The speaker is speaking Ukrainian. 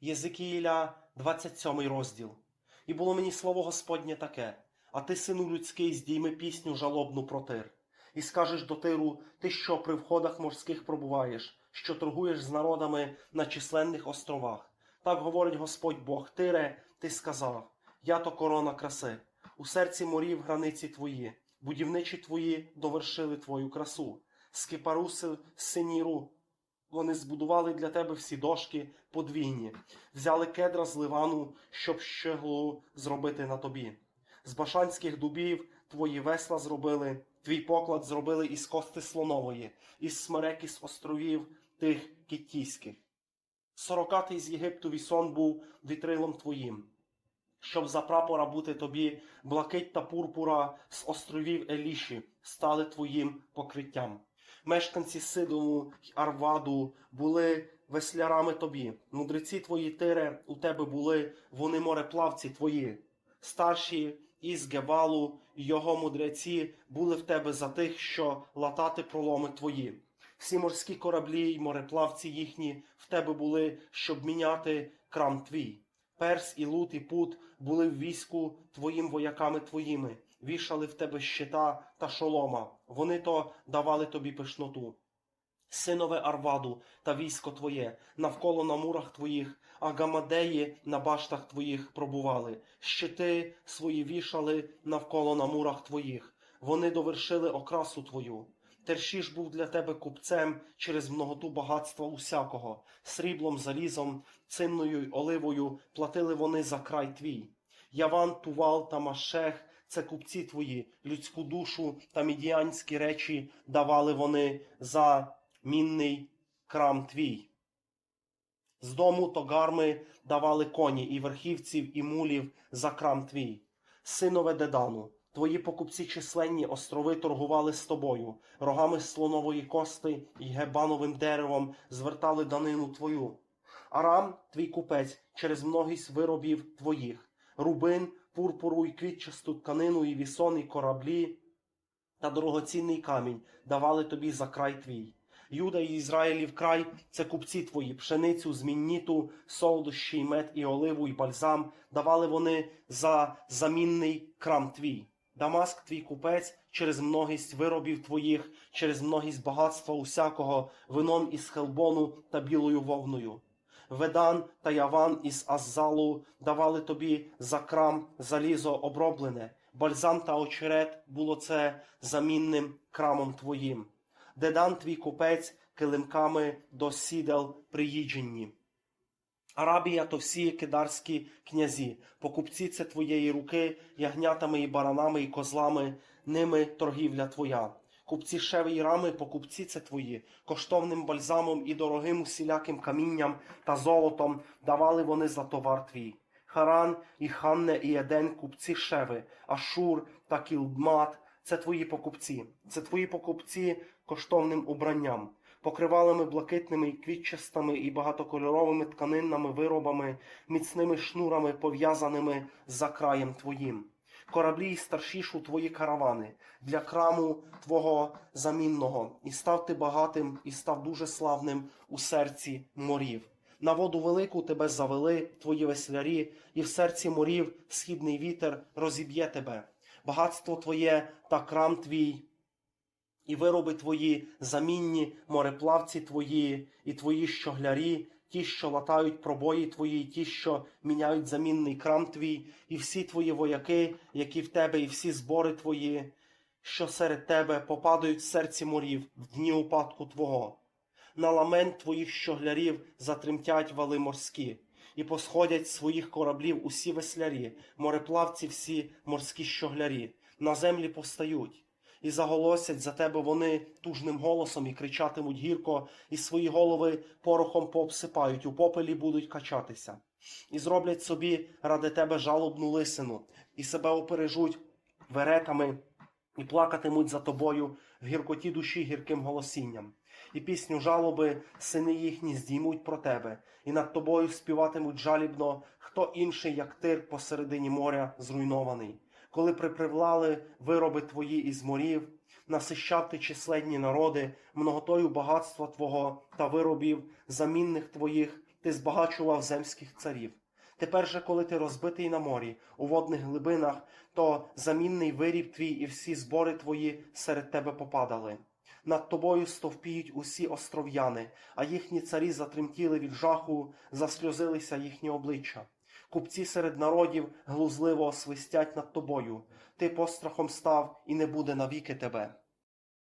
Єзикіїля, 27 розділ. І було мені слово Господнє таке: А ти, сину людський, здійми пісню жалобну про тир. І скажеш до тиру, ти що при входах морських пробуваєш, що торгуєш з народами на численних островах. Так говорить Господь Бог, Тире, ти сказав: Я то корона краси, у серці морів границі твої, будівничі твої довершили твою красу, скипаруси синіру. Вони збудували для тебе всі дошки подвійні, взяли кедра з ливану, щоб щеглу зробити на тобі. З башанських дубів твої весла зробили, твій поклад зробили із кости слонової, із смерек із островів тих киттійських. Сорокатий з Єгипту вісон був вітрилом твоїм, щоб за прапора бути тобі, блакить та пурпура з островів Еліші стали твоїм покриттям. Мешканці Сидому й Арваду були веслярами тобі, мудреці твої тире у тебе були, вони мореплавці твої. Старші із Гебалу й його мудреці були в тебе за тих, що латати проломи твої. Всі морські кораблі й мореплавці їхні в тебе були, щоб міняти крам твій. Перс і лут і пут були в війську твоїм вояками твоїми, вішали в тебе щита та шолома. Вони то давали тобі пишноту. Синове Арваду та військо твоє навколо на мурах твоїх, а гамадеї на баштах твоїх пробували. Щити свої вішали навколо на мурах твоїх. Вони довершили окрасу твою. Тершіш був для тебе купцем через многоту багатства усякого, сріблом, залізом, цинною й оливою платили вони за край твій. Яван, Тувал та Машех це купці твої, людську душу та мідіанські речі давали вони за мінний крам твій. З дому тогарми давали коні і верхівців, і мулів за крам твій. Синове Дедану, твої покупці численні острови торгували з тобою, рогами слонової кости і гебановим деревом звертали данину твою. Арам, твій купець, через многість виробів твоїх, рубин, пурпуру й квітчасту тканину, і вісон, і кораблі та дорогоцінний камінь давали тобі за край твій. Юда і Ізраїлів край це купці твої, пшеницю, змінніту, солодощі, мед і оливу, і бальзам давали вони за замінний крам твій. Дамаск твій купець через многість виробів твоїх, через многість багатства усякого, вином із хелбону та білою вовною. Ведан та Яван із Аззалу давали тобі за крам залізо оброблене, бальзам та очерет було це замінним крамом твоїм. Дедан твій купець килимками до сідел приїдженні. Арабія то всі кидарські князі, покупці це твоєї руки, ягнятами і баранами і козлами, ними торгівля твоя. Купці шеви і рами, покупці це твої, коштовним бальзамом і дорогим усіляким камінням та золотом давали вони за товар твій. Харан і Ханне і Еден купці шеви, Ашур та Кілдмат це твої покупці, це твої покупці коштовним убранням, покривалами блакитними і квітчастими і багатокольоровими тканинними виробами, міцними шнурами, пов'язаними за краєм твоїм. Кораблі й старшішу твої каравани для краму твого замінного, і став ти багатим, і став дуже славним у серці морів. На воду велику тебе завели твої веслярі, і в серці морів східний вітер розіб'є тебе. Багатство твоє та крам твій, і вироби твої замінні, мореплавці твої, і твої щоглярі, ті, що латають пробої твої, ті, що міняють замінний крам твій, і всі твої вояки, які в тебе, і всі збори твої, що серед тебе попадають в серці морів в дні упадку твого. На ламент твоїх щоглярів затремтять вали морські, і посходять своїх кораблів усі веслярі, мореплавці всі морські щоглярі, на землі постають. І заголосять за тебе вони тужним голосом і кричатимуть гірко, і свої голови порохом пообсипають, у попелі будуть качатися, і зроблять собі ради тебе жалобну лисину, і себе опережуть веретами, і плакатимуть за тобою в гіркоті душі гірким голосінням. І пісню жалоби сини їхні здіймуть про тебе, і над тобою співатимуть жалібно, хто інший, як тир посередині моря зруйнований коли припривлали вироби твої із морів, насищав ти численні народи, многотою багатства Твого та виробів замінних твоїх ти збагачував земських царів. Тепер же, коли ти розбитий на морі, у водних глибинах, то замінний виріб твій і всі збори твої серед тебе попадали. Над тобою стовпіють усі остров'яни, а їхні царі затремтіли від жаху, засльозилися їхні обличчя. Купці серед народів глузливо свистять над тобою. Ти пострахом став, і не буде навіки тебе.